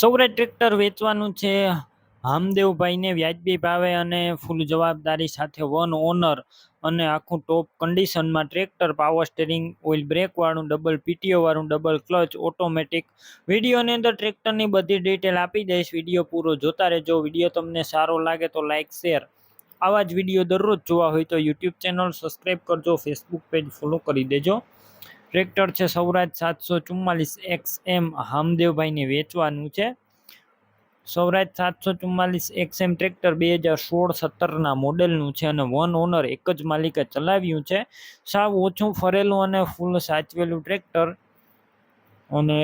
Swaraj tractor વેચવાનું છે. હામદેવભાઈને વ્યાજબી ભાવે અને ફૂલ જવાબદારી સાથે વન ઓનર અને આખું ટોપ કન્ડિશનમાં ટ્રેક્ટર, પાવર સ્ટેરિંગ, ઓઇલ બ્રેકવાળું, ડબલ પીટીઓવાળું, ડબલ ક્લચ, ઓટોમેટિક વિડીયોની અંદર ટ્રેક્ટરની બધી ડિટેલ આપી દઈશ. વીડિયો પૂરો જોતા રહેજો. વીડિયો તમને સારો લાગે તો લાઇક શેર. આવા જ વીડિયો દરરોજ જોવા હોય તો યુટ્યુબ ચેનલ સબસ્ક્રાઈબ કરજો. ફેસબુક પેજ ફોલો કરી દેજો. ટ્રેક્ટર છે સૌરાજ સાતસો ચુમ્માલીસ એક્સ એમ હામદેવભાઈને વેચવાનું છે. સૌરાજ સાતસો ચુમ્માલીસ એક્સ એમ ટ્રેક્ટર બે હજાર સોળ સત્તરના મોડેલનું છે અને વન ઓનર એક જ માલિકે ચલાવ્યું છે. સાવ ઓછું ફરેલું અને ફૂલ સાચવેલું ટ્રેક્ટર અને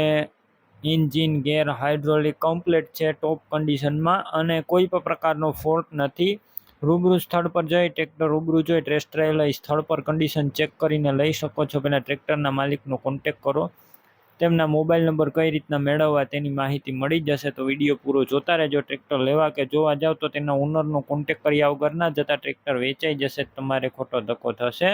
ઇન્જિન ગેર હાઇડ્રોલિક કમ્પ્લેટ છે ટોપ કન્ડિશનમાં અને કોઈ પણ પ્રકારનો ફોલ્ટ નથી. રૂબરૂ સ્થળ પર જઈ ટ્રેક્ટર રૂબરૂ જોઈ ટેસ્ટ ડ્રાઈવ સ્થળ પર કન્ડિશન ચેક કરીને લઈ શકો છો. પહેલાં ટ્રેક્ટરના માલિકનો કોન્ટેક કરો. તેમના મોબાઈલ નંબર કઈ રીતના મેળવવા તેની માહિતી મળી જશે તો વીડિયો પૂરો જોતા રહેજો. ટ્રેક્ટર લેવા કે જોવા જાવ તો તેના ઓનરનો કોન્ટેક કર્યા વગર ના જતા ટ્રેક્ટર વેચાઈ જશે. તમારે ખોટો ધક્કો થશે.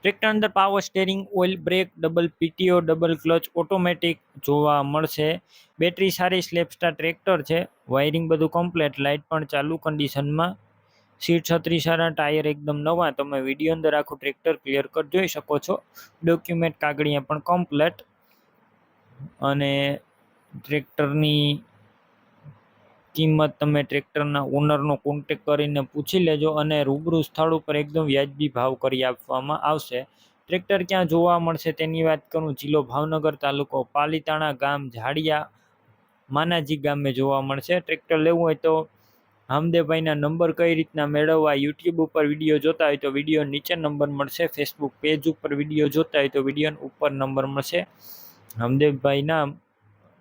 ટ્રેક્ટર અંદર power steering oil brake double PTO double clutch automatic જોવા મળશે. બેટરી સારી સ્લેપસ્ટાર ટ્રેક્ટર છે. વાયરિંગ બધું કમ્પ્લેટ લાઇટ પણ ચાલુ કન્ડિશનમાં સીટ છત્રી સારા ટાયર એકદમ નવા. તમે વીડિયો અંદર આખું ટ્રેક્ટર ક્લિયર કટ જોઈ શકો છો. ડોક્યુમેન્ટ કાગળિયા પણ કમ્પ્લેટ અને ટ્રેક્ટરની કિંમત તમે ટ્રેક્ટરના ઓનરનો કોન્ટેક કરીને પૂછી લેજો અને રૂબરૂ સ્થળ ઉપર એકદમ વ્યાજબી ભાવ કરી આપવામાં આવશે. ટ્રેક્ટર ક્યાં જોવા મળશે તેની વાત કરું. જિલ્લો ભાવનગર તાલુકો પાલીતાણા ગામ ઝાડિયા માનાજી ગામે જોવા મળશે. ટ્રેક્ટર લેવું હોય તો હામદેભાઈના નંબર કઈ રીતના મેળવવા યુટ્યુબ ઉપર વીડિયો જોતા હોય તો વીડિયો નીચે નંબર મળશે. ફેસબુક પેજ ઉપર વીડિયો જોતા હોય તો વીડિયો ઉપર નંબર મળશે. હામદેવભાઈના